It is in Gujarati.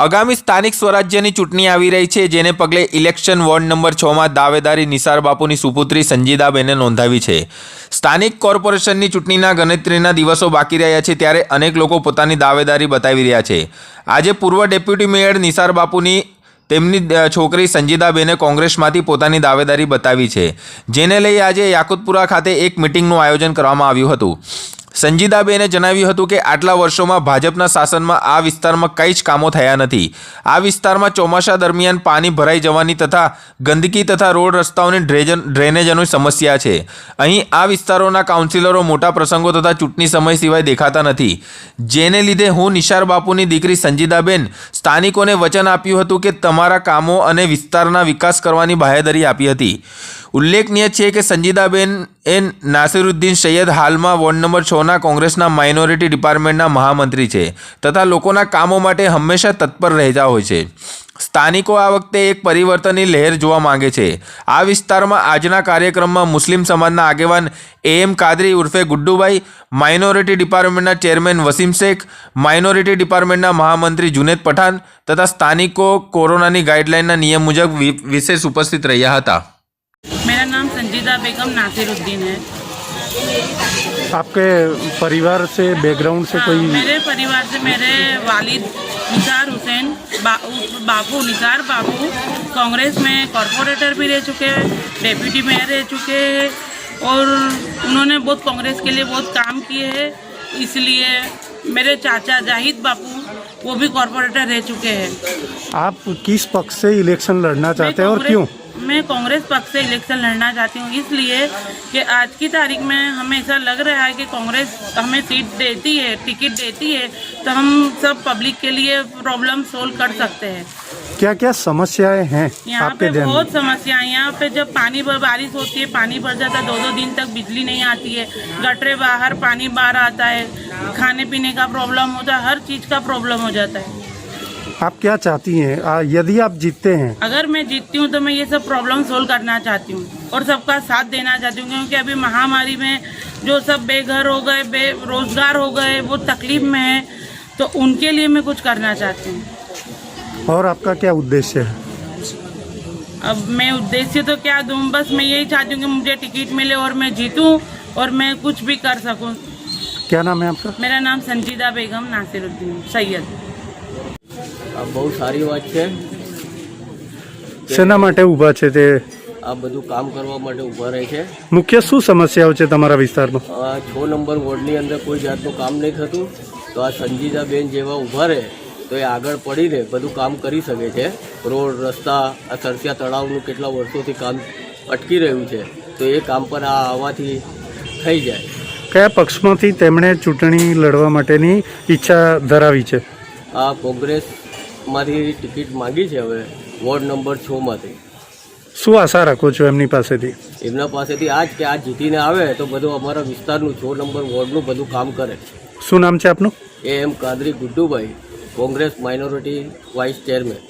આગામી સ્થાનિક સ્વરાજ્યની ચૂંટણી આવી રહી છે, જેને પગલે ઇલેક્શન વોર્ડ નંબર છમાં દાવેદારી નિસાર બાપુની સુપુત્રી સંજીદાબેને નોંધાવી છે. સ્થાનિક કોર્પોરેશનની ચૂંટણીના ગણતરીના દિવસો બાકી રહ્યા છે, ત્યારે અનેક લોકો પોતાની દાવેદારી બતાવી રહ્યા છે. આજે પૂર્વ ડેપ્યુટી મેયર નિસાર બાપુની તેમની છોકરી સંજીદાબેને કોંગ્રેસમાંથી પોતાની દાવેદારી બતાવી છે. જેને લઈ આજે યાકુતપુરા ખાતે એક મિટિંગનું આયોજન કરવામાં આવ્યું હતું. સંજીદાબેને જણાવ્યું હતું કે આટલા વર્ષોમાં ભાજપના શાસનમાં આ વિસ્તારમાં કંઈ જ કામો થયા નથી. આ વિસ્તારમાં ચોમાસા દરમિયાન પાણી ભરાઈ જવાની તથા ગંદકી તથા રોડ રસ્તાઓની ડ્રેજન, ડ્રેનેજની સમસ્યા છે. અહીં આ વિસ્તારોના કાઉન્સિલરો મોટા પ્રસંગો તથા ચૂંટણી સમય સિવાય દેખાતા નથી. જેને લીધે હું નિશાર બાપુની દીકરી સંજીદાબેન સ્થાનિકોને વચન આપ્યું હતું કે તમારા કામો અને વિસ્તારના વિકાસ કરવાની બાહેધરી આપી હતી. ઉલ્લેખનીય છે કે સંજીદાબેન એ નાસિરુદ્દીન સૈયદ હાલમાં વોર્ડ નંબર છના કોંગ્રેસના માઇનોરિટી ડિપાર્ટમેન્ટના મહામંત્રી છે તથા લોકોના કામો માટે હંમેશા તત્પર રહેતા હોય છે. સ્થાનિકો આ વખતે એક પરિવર્તનની લહેર જોવા માંગે છે. આ વિસ્તારમાં આજના કાર્યક્રમમાં મુસ્લિમ સમાજના આગેવાન એમ કાદરી ઉર્ફે ગુડ્ડુભાઈ, માઇનોરિટી ડિપાર્ટમેન્ટના ચેરમેન વસીમ શેખ, માઇનોરિટી ડિપાર્ટમેન્ટના મહામંત્રી જુનેદ પઠાણ તથા સ્થાનિકો કોરોનાની ગાઈડલાઇનના નિયમ મુજબ વિશેષ ઉપસ્થિત રહ્યા હતા. मेरा नाम संजीदा बेगम नासिरुद्दीन है। आपके परिवार से बैकग्राउंड से हाँ, कोई मेरे परिवार से मेरे वालिद निसार हुसैन बा, बापू निसार बापू कांग्रेस में कॉरपोरेटर भी रह चुके हैं डेप्यूटी मेयर रह चुके हैं और उन्होंने बहुत कांग्रेस के लिए बहुत काम किए हैं। इसलिए मेरे चाचा जाहिद बापू वो भी कॉरपोरेटर रह चुके हैं। आप किस पक्ष से इलेक्शन लड़ना चाहते हैं और क्यों? मैं कांग्रेस पक्ष से इलेक्शन लड़ना चाहती हूँ इसलिए कि आज की तारीख में हमें ऐसा लग रहा है कि कांग्रेस हमें सीट देती है टिकट देती है तो हम सब पब्लिक के लिए प्रॉब्लम सोल्व कर सकते हैं। क्या क्या समस्याएँ हैं यहाँ पे बहुत समस्या है। यहाँ पे जब पानी बर- बारिश होती है पानी भर जाता है दो दो दिन तक बिजली नहीं आती है। गटरे बाहर पानी बाहर आता है खाने पीने का प्रॉब्लम होता है हर चीज़ का प्रॉब्लम हो जाता है। आप क्या चाहती हैं? यदि आप जीतते हैं। अगर मैं जीतती हूँ तो मैं ये सब प्रॉब्लम सोल्व करना चाहती हूँ और सबका साथ देना चाहती हूँ क्योंकि अभी महामारी में जो सब बेघर हो गए बेरोजगार हो गए वो तकलीफ़ में है तो उनके लिए मैं कुछ करना चाहती हूँ। और आपका क्या उद्देश्य है? अब मैं उद्देश्य तो क्या दूँ? बस मैं यही चाहती हूँ कि मुझे टिकट मिले और मैं जीतूँ और मैं कुछ भी कर सकूँ। क्या नाम है आपका? मेरा नाम संजीदा बेगम नासिरुद्दीन सैयद। આ બહુ સારી વાત છે. શેના માટે ઊભા છે તે? આ બધું કામ કરવા માટે ઊભા રહે છે. મુખ્ય શું સમસ્યાઓ છે તમારા વિસ્તારમાં? આ છ નંબર વોર્ડની અંદર કોઈ જાતનું કામ નહીં થતું. તો આ સંજીદાબેન જેવા ઊભા રહે તો એ આગળ પડીને બધું કામ કરી શકે છે. રોડ રસ્તા આ સરસિયા તળાવનું કેટલા વર્ષોથી કામ અટકી રહ્યું છે. તો એ કામ પણ આ આવવાથી થઈ જાય. કયા પક્ષમાંથી તેમણે ચૂંટણી લડવા માટેની ઈચ્છા ધરાવી છે? આ કોંગ્રેસમાંથી ટિકિટ માંગી છે હવે વોર્ડ નંબર છમાંથી શું આશા રાખો છો એમની પાસેથી? એમના પાસેથી આ જ કે આ જીતીને આવે તો બધું અમારા વિસ્તારનું છ નંબર વોર્ડનું બધું કામ કરે શું નામ છે આપનું? A M Kadri Guddubhai Congress minority vice chairman.